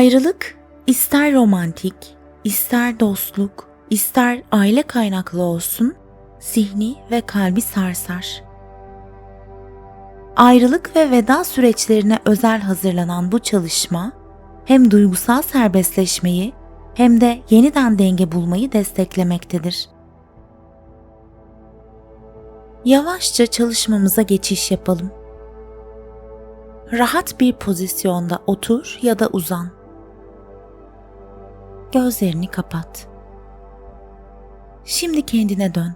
Ayrılık ister romantik, ister dostluk, ister aile kaynaklı olsun, zihni ve kalbi sarsar. Ayrılık ve veda süreçlerine özel hazırlanan bu çalışma hem duygusal serbestleşmeyi hem de yeniden denge bulmayı desteklemektedir. Yavaşça çalışmamıza geçiş yapalım. Rahat bir pozisyonda otur ya da uzan. Gözlerini kapat. Şimdi kendine dön.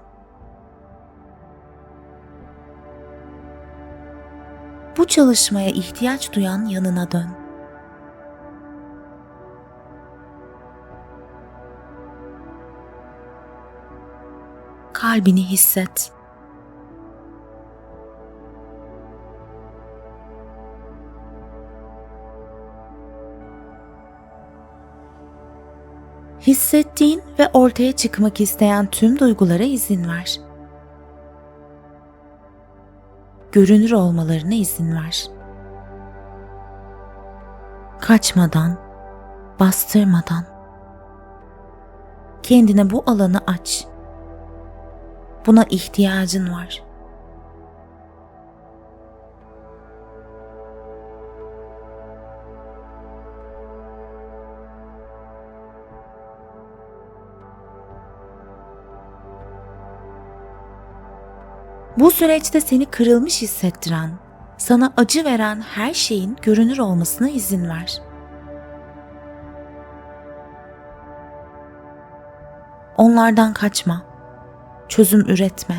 Bu çalışmaya ihtiyaç duyan yanına dön. Kalbini hisset. Hissettiğin ve ortaya çıkmak isteyen tüm duygulara izin ver. Görünür olmalarına izin ver. Kaçmadan, bastırmadan kendine bu alanı aç. Buna ihtiyacın var. Bu süreçte seni kırılmış hissettiren, sana acı veren her şeyin görünür olmasına izin ver. Onlardan kaçma. Çözüm üretme.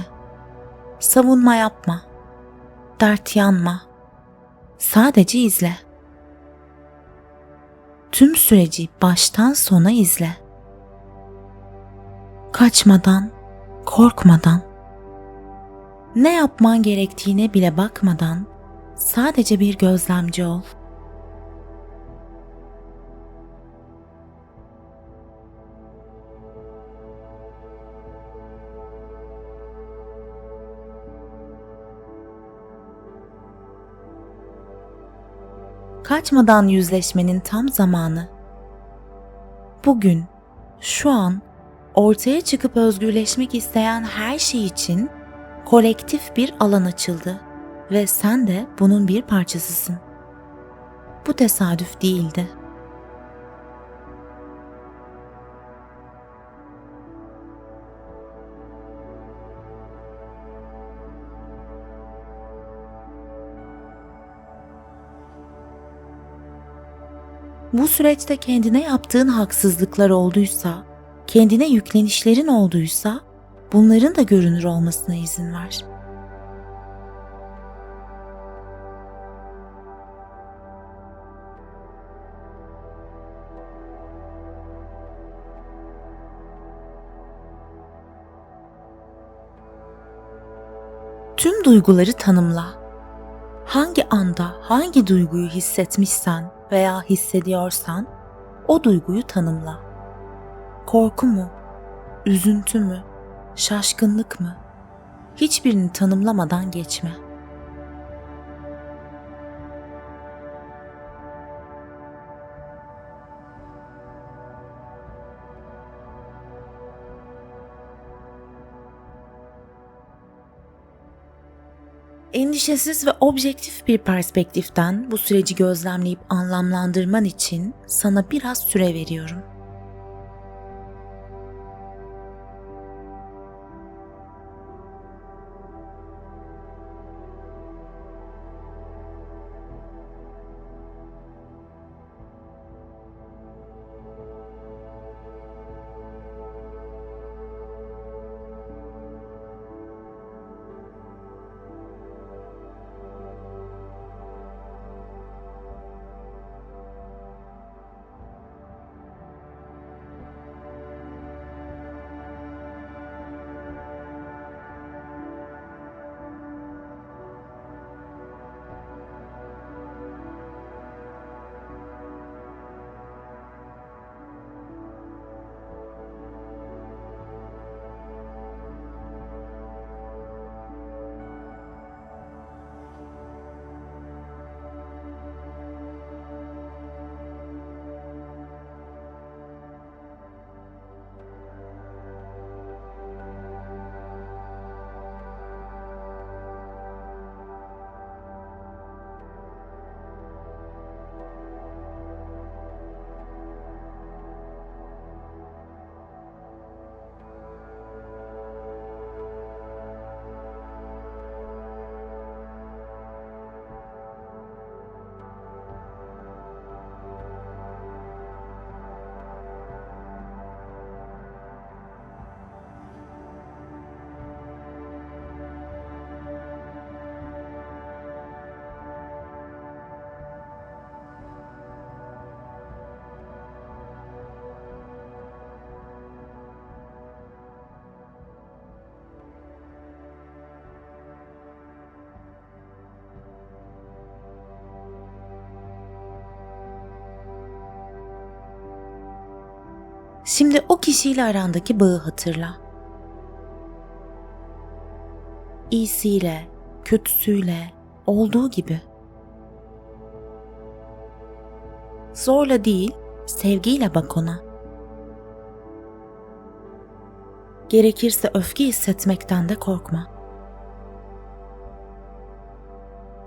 Savunma yapma. Dert yanma. Sadece izle. Tüm süreci baştan sona izle. Kaçmadan, korkmadan ne yapman gerektiğine bile bakmadan sadece bir gözlemci ol. Kaçmadan yüzleşmenin tam zamanı. Bugün, şu an ortaya çıkıp özgürleşmek isteyen her şey için kolektif bir alan açıldı ve sen de bunun bir parçasısın. Bu tesadüf değildi. Bu süreçte kendine yaptığın haksızlıklar olduysa, kendine yüklenişlerin olduysa bunların da görünür olmasına izin ver. Tüm duyguları tanımla. Hangi anda hangi duyguyu hissetmişsen veya hissediyorsan o duyguyu tanımla. Korku mu? Üzüntü mü? Şaşkınlık mı? Hiçbirini tanımlamadan geçme. Endişesiz ve objektif bir perspektiften bu süreci gözlemleyip anlamlandırman için sana biraz süre veriyorum. Şimdi o kişiyle arandaki bağı hatırla. İyisiyle, kötüsüyle, olduğu gibi. Zorla değil, sevgiyle bak ona. Gerekirse öfke hissetmekten de korkma.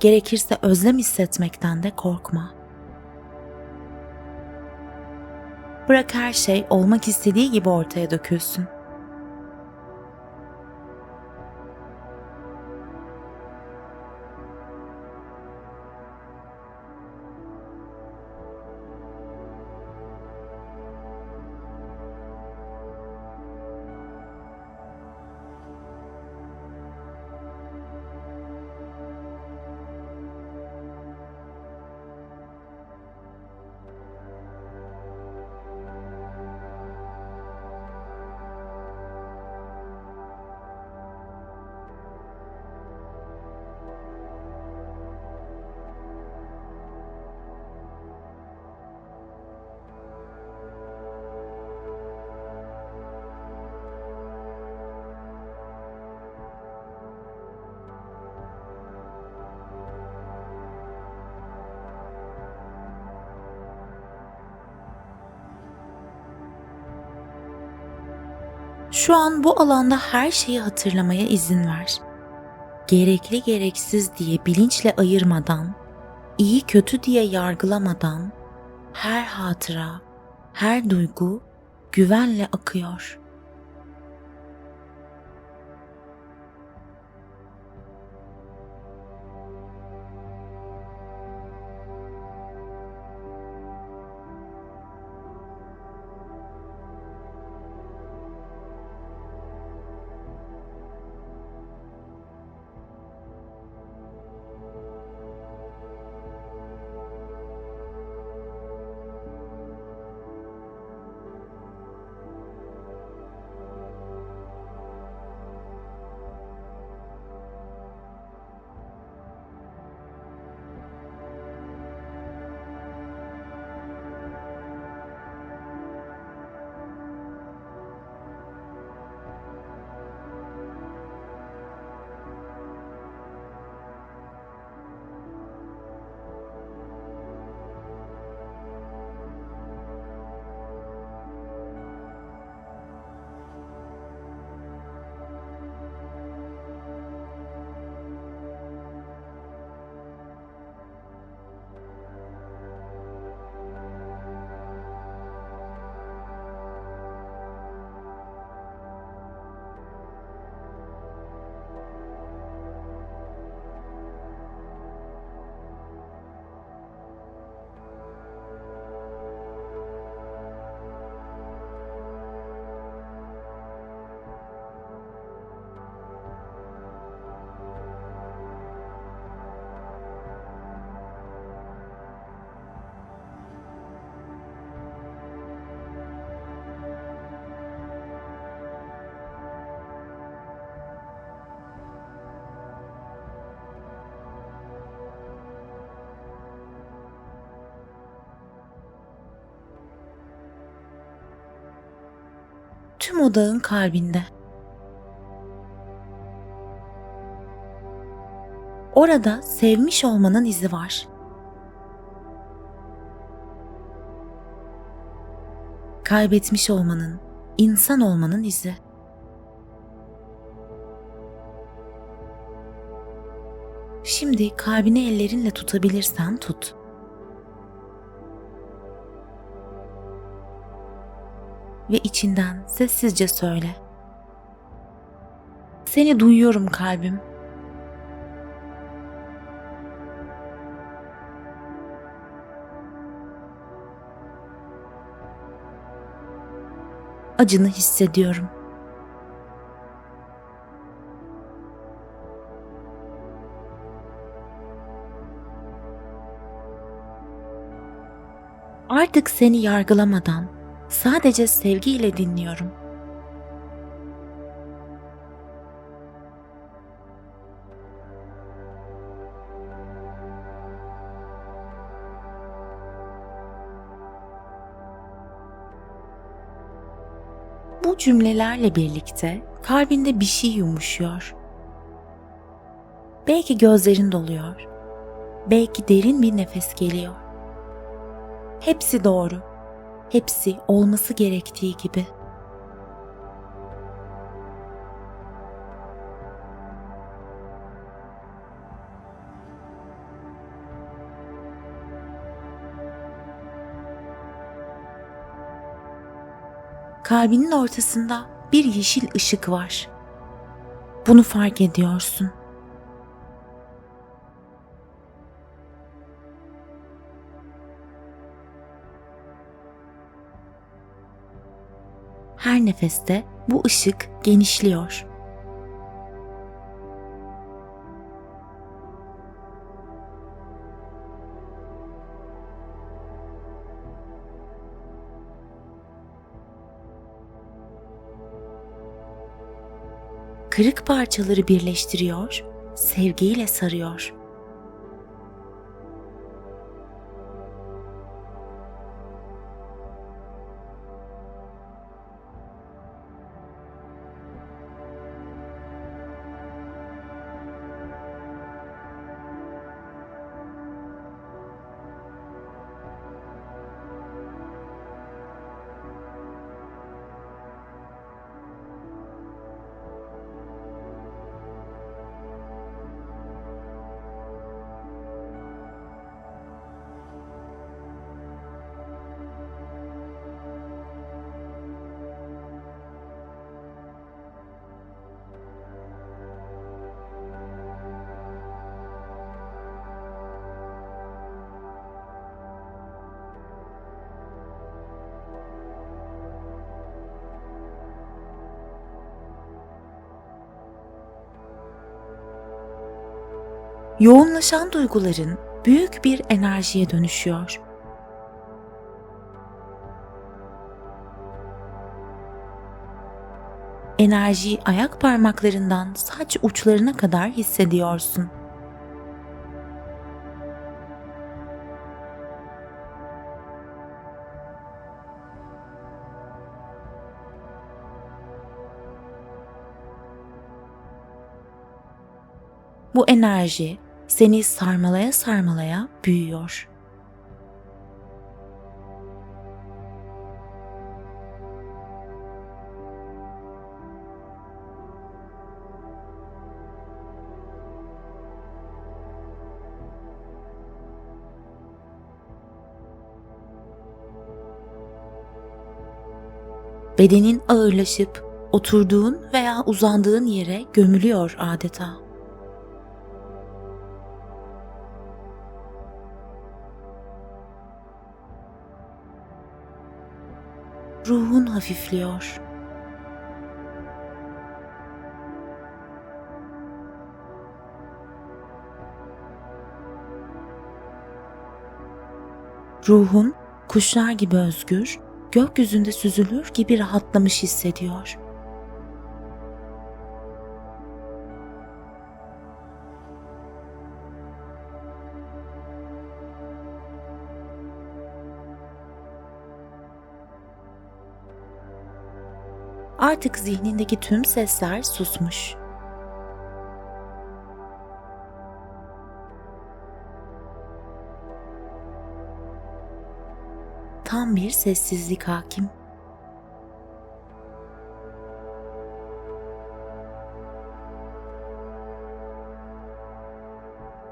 Gerekirse özlem hissetmekten de korkma. Bırak her şey olmak istediği gibi ortaya dökülsün. Şu an bu alanda her şeyi hatırlamaya izin ver. Gerekli gereksiz diye bilinçle ayırmadan, iyi kötü diye yargılamadan her hatıra, her duygu güvenle akıyor. Tüm odağın kalbinde. Orada sevmiş olmanın izi var. Kaybetmiş olmanın, insan olmanın izi. Şimdi kalbini ellerinle tutabilirsen tut. Ve içinden sessizce söyle. Seni duyuyorum kalbim. Acını hissediyorum. Artık seni yargılamadan Sadece sevgiyle dinliyorum. Bu cümlelerle birlikte kalbinde bir şey yumuşuyor. Belki gözlerin doluyor. Belki derin bir nefes geliyor. Hepsi doğru. Hepsi olması gerektiği gibi. Kalbinin ortasında bir yeşil ışık var. Bunu fark ediyorsun. Her nefeste bu ışık genişliyor. Kırık parçaları birleştiriyor, sevgiyle sarıyor. Yoğunlaşan duyguların büyük bir enerjiye dönüşüyor. Enerjiyi ayak parmaklarından saç uçlarına kadar hissediyorsun. Bu enerji seni sarmalaya sarmalaya büyüyor. Bedenin ağırlaşıp oturduğun veya uzandığın yere gömülüyor adeta. Hafifliyor. Ruhun kuşlar gibi özgür, gökyüzünde süzülür gibi rahatlamış hissediyor. Artık zihnindeki tüm sesler susmuş. Tam bir sessizlik hakim.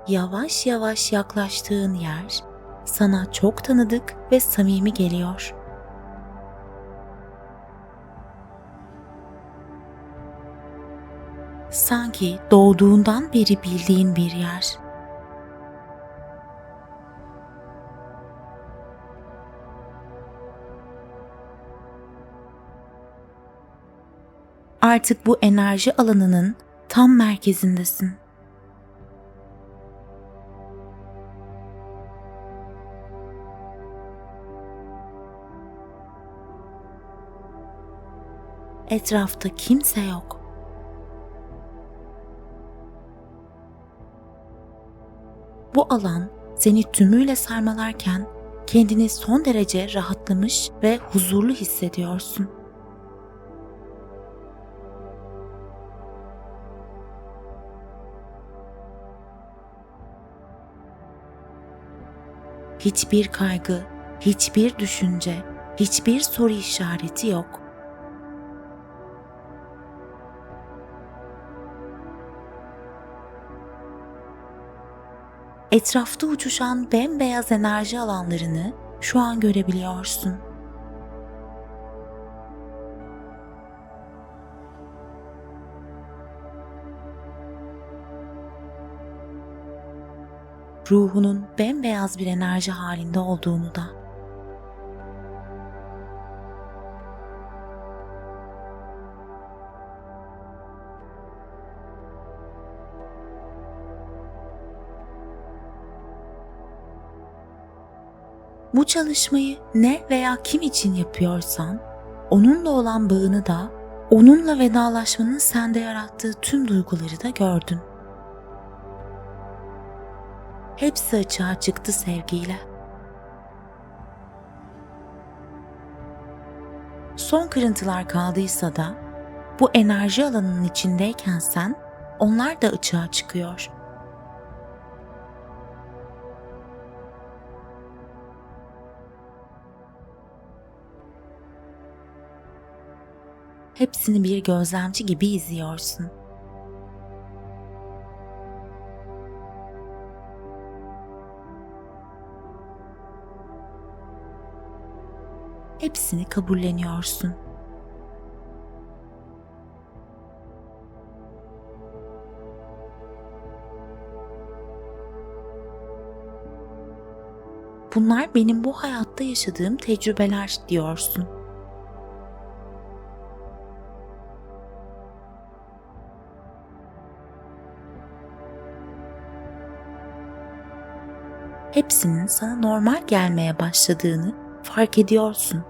Yavaş yavaş yaklaştığın yer sana çok tanıdık ve samimi geliyor. Sanki doğduğundan beri bildiğin bir yer. Artık bu enerji alanının tam merkezindesin. Etrafta kimse yok. Bu alan seni tümüyle sarmalarken kendini son derece rahatlamış ve huzurlu hissediyorsun. Hiçbir kaygı, hiçbir düşünce, hiçbir soru işareti yok. Etrafta uçuşan bembeyaz enerji alanlarını şu an görebiliyorsun. ruhunun bembeyaz bir enerji halinde olduğunu da. Bu çalışmayı ne veya kim için yapıyorsan, onunla olan bağını da, onunla vedalaşmanın sende yarattığı tüm duyguları da gördün. Hepsi açığa çıktı sevgiyle. Son kırıntılar kaldıysa da bu enerji alanının içindeyken sen onlar da açığa çıkıyor. Hepsini bir gözlemci gibi izliyorsun. hepsini kabulleniyorsun. Bunlar benim bu hayatta yaşadığım tecrübeler diyorsun. Hepsinin sana normal gelmeye başladığını fark ediyorsun.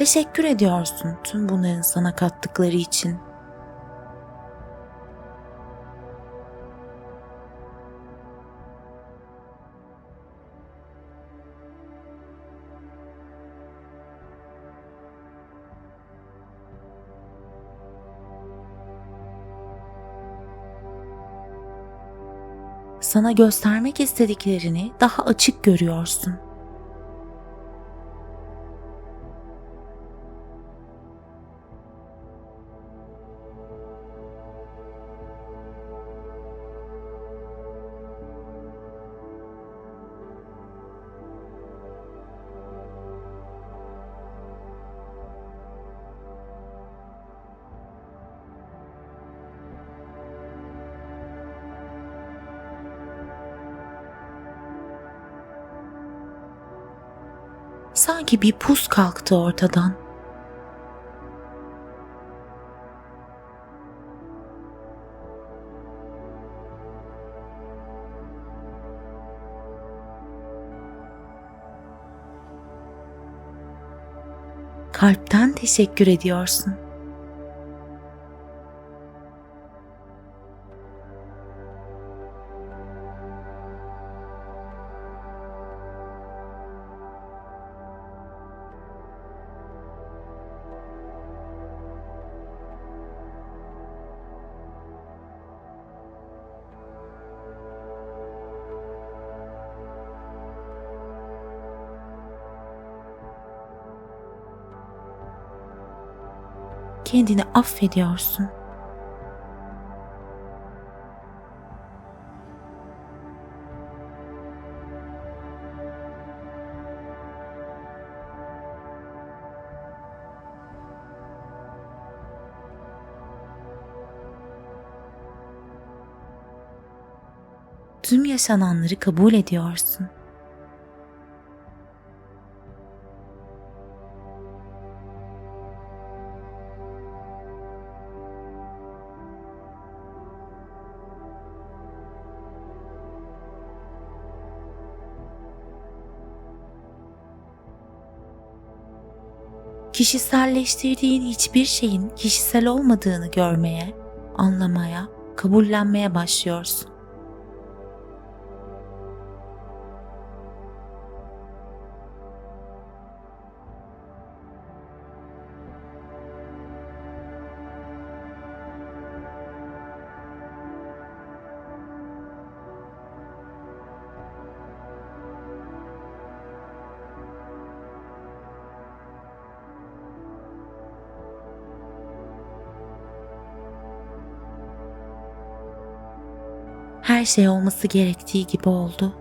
Teşekkür ediyorsun tüm bunların sana kattıkları için. Sana göstermek istediklerini daha açık görüyorsun. Sanki bir pus kalktı ortadan. Kalpten teşekkür ediyorsun. kendini affediyorsun. Tüm yaşananları kabul ediyorsun. Kişiselleştirdiğin hiçbir şeyin kişisel olmadığını görmeye, anlamaya, kabullenmeye başlıyorsun. Her şey olması gerektiği gibi oldu.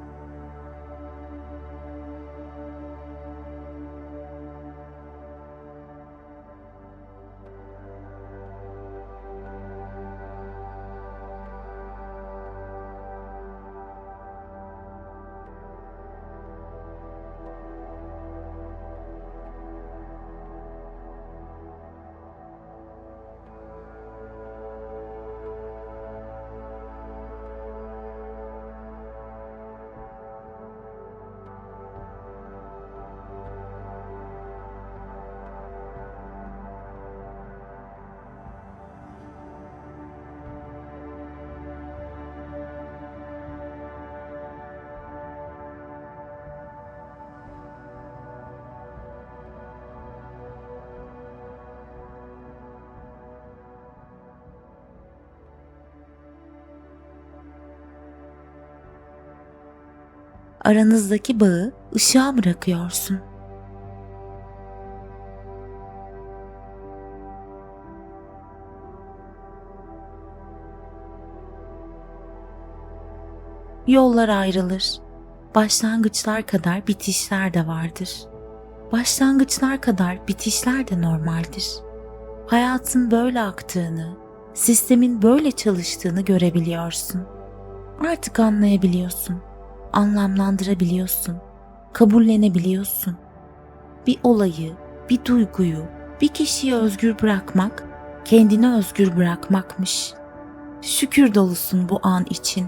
Aranızdaki bağı ışığa bırakıyorsun. Yollar ayrılır. Başlangıçlar kadar bitişler de vardır. Başlangıçlar kadar bitişler de normaldir. Hayatın böyle aktığını, sistemin böyle çalıştığını görebiliyorsun. Artık anlayabiliyorsun anlamlandırabiliyorsun, kabullenebiliyorsun. Bir olayı, bir duyguyu, bir kişiyi özgür bırakmak, kendini özgür bırakmakmış. Şükür dolusun bu an için.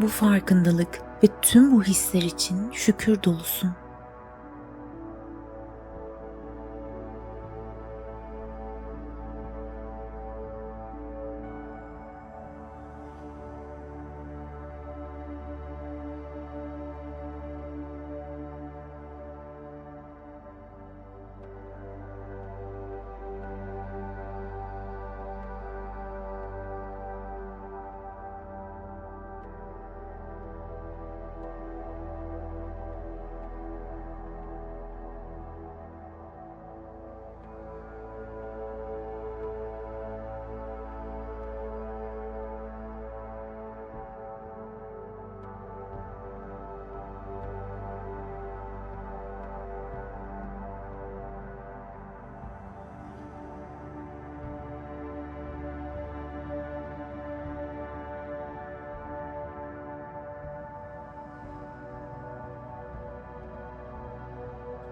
Bu farkındalık ve tüm bu hisler için şükür dolusun.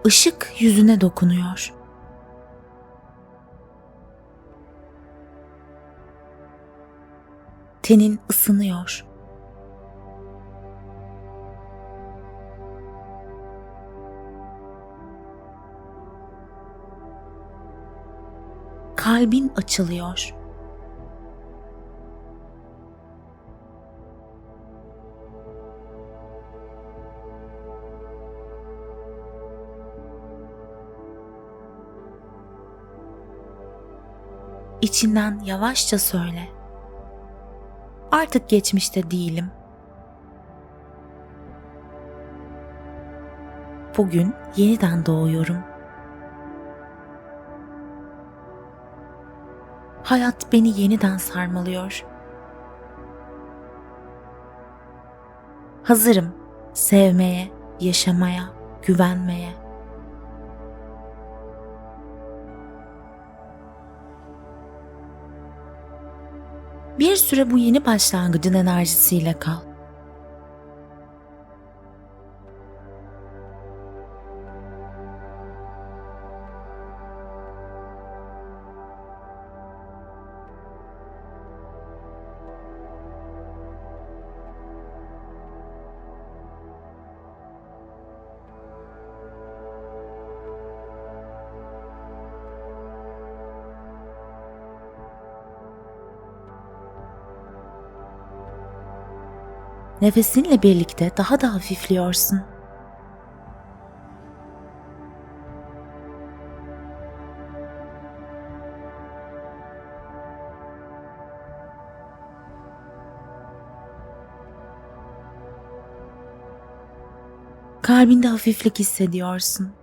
Işık yüzüne dokunuyor. Tenin ısınıyor. Kalbin açılıyor. İçinden yavaşça söyle. Artık geçmişte değilim. Bugün yeniden doğuyorum. Hayat beni yeniden sarmalıyor. Hazırım sevmeye, yaşamaya, güvenmeye. Bir süre bu yeni başlangıcın enerjisiyle kal. Nefesinle birlikte daha da hafifliyorsun. Kalbinde hafiflik hissediyorsun.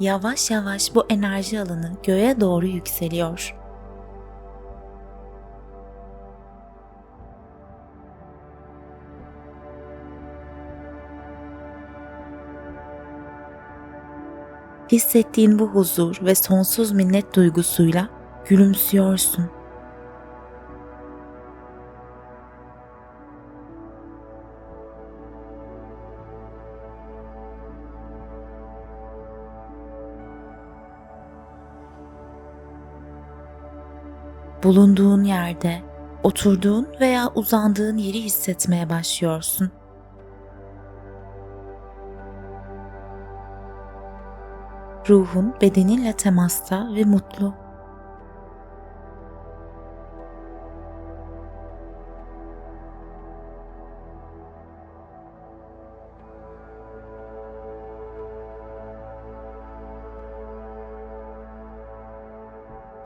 Yavaş yavaş bu enerji alanı göğe doğru yükseliyor. Hissettiğin bu huzur ve sonsuz minnet duygusuyla gülümsüyorsun. Bulunduğun yerde, oturduğun veya uzandığın yeri hissetmeye başlıyorsun. Ruhun bedeninle temasta ve mutlu.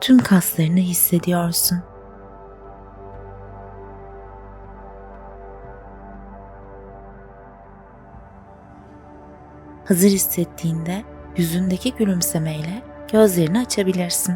Tüm kaslarını hissediyorsun. Hazır hissettiğinde yüzündeki gülümsemeyle gözlerini açabilirsin.